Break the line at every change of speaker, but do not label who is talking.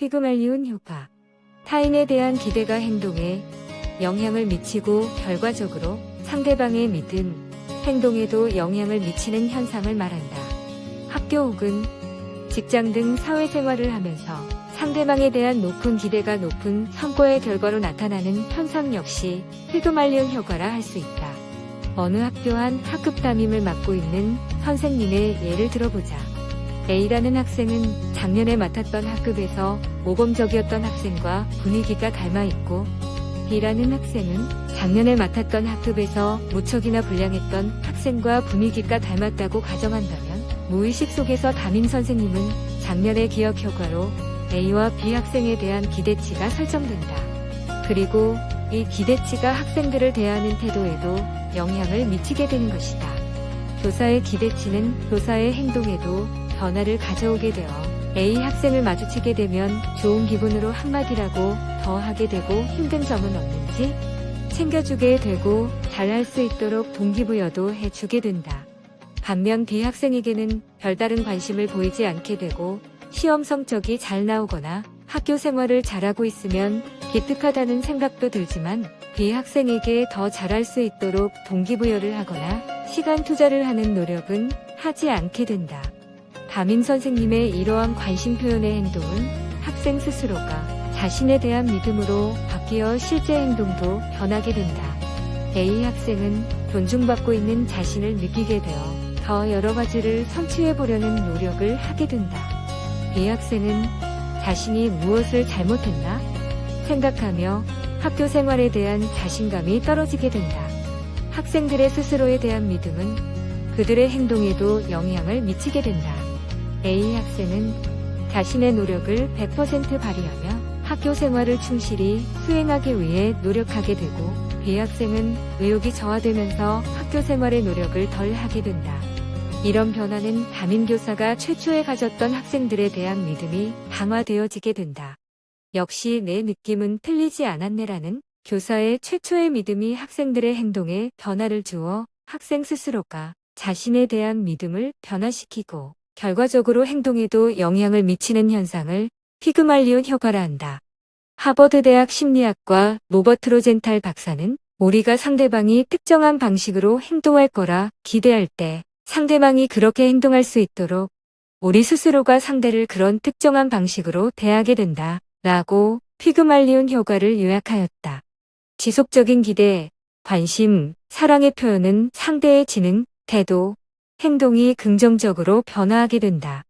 피그말리온 효과. 타인에 대한 기대가 행동에 영향을 미치고 결과적으로 상대방의 믿음, 행동에도 영향을 미치는 현상을 말한다. 학교 혹은 직장 등 사회생활을 하면서 상대방에 대한 높은 기대가 높은 성과의 결과로 나타나는 현상 역시 피그말리온 효과라 할 수 있다. 어느 학교 한 학급 담임을 맡고 있는 선생님의 예를 들어보자. A라는 학생은 작년에 맡았던 학급에서 모범적이었던 학생과 분위기가 닮아 있고 B라는 학생은 작년에 맡았던 학급에서 무척이나 불량했던 학생과 분위기가 닮았다고 가정한다면 무의식 속에서 담임 선생님은 작년의 기억 효과로 A와 B 학생에 대한 기대치가 설정된다. 그리고 이 기대치가 학생들을 대하는 태도에도 영향을 미치게 되는 것이다. 교사의 기대치는 교사의 행동에도 변화를 가져오게 되어 A 학생을 마주치게 되면 좋은 기분으로 한마디라고 더 하게 되고 힘든 점은 없는지 챙겨주게 되고 잘할 수 있도록 동기부여도 해주게 된다. 반면 B 학생에게는 별다른 관심을 보이지 않게 되고 시험 성적이 잘 나오거나 학교 생활을 잘하고 있으면 기특하다는 생각도 들지만 B 학생에게 더 잘할 수 있도록 동기부여를 하거나 시간 투자를 하는 노력은 하지 않게 된다. 담임 선생님의 이러한 관심 표현의 행동은 학생 스스로가 자신에 대한 믿음으로 바뀌어 실제 행동도 변하게 된다. A 학생은 존중받고 있는 자신을 느끼게 되어 더 여러 가지를 성취해 보려는 노력을 하게 된다. B 학생은 자신이 무엇을 잘못했나 생각하며 학교 생활에 대한 자신감이 떨어지게 된다. 학생들의 스스로에 대한 믿음은 그들의 행동에도 영향을 미치게 된다. A 학생은 자신의 노력을 100% 발휘하며 학교 생활을 충실히 수행하기 위해 노력하게 되고 B 학생은 의욕이 저하되면서 학교 생활의 노력을 덜 하게 된다. 이런 변화는 담임교사가 최초에 가졌던 학생들에 대한 믿음이 강화되어지게 된다. 역시 내 느낌은 틀리지 않았네라는 교사의 최초의 믿음이 학생들의 행동에 변화를 주어 학생 스스로가 자신에 대한 믿음을 변화시키고 결과적으로 행동에도 영향을 미치는 현상을 피그말리온 효과라 한다. 하버드 대학 심리학과 로버트 로젠탈 박사는 우리가 상대방이 특정한 방식으로 행동할 거라 기대할 때 상대방이 그렇게 행동할 수 있도록 우리 스스로가 상대를 그런 특정한 방식으로 대하게 된다. 라고 피그말리온 효과를 요약하였다. 지속적인 기대, 관심, 사랑의 표현은 상대의 지능, 태도, 행동이 긍정적으로 변화하게 된다.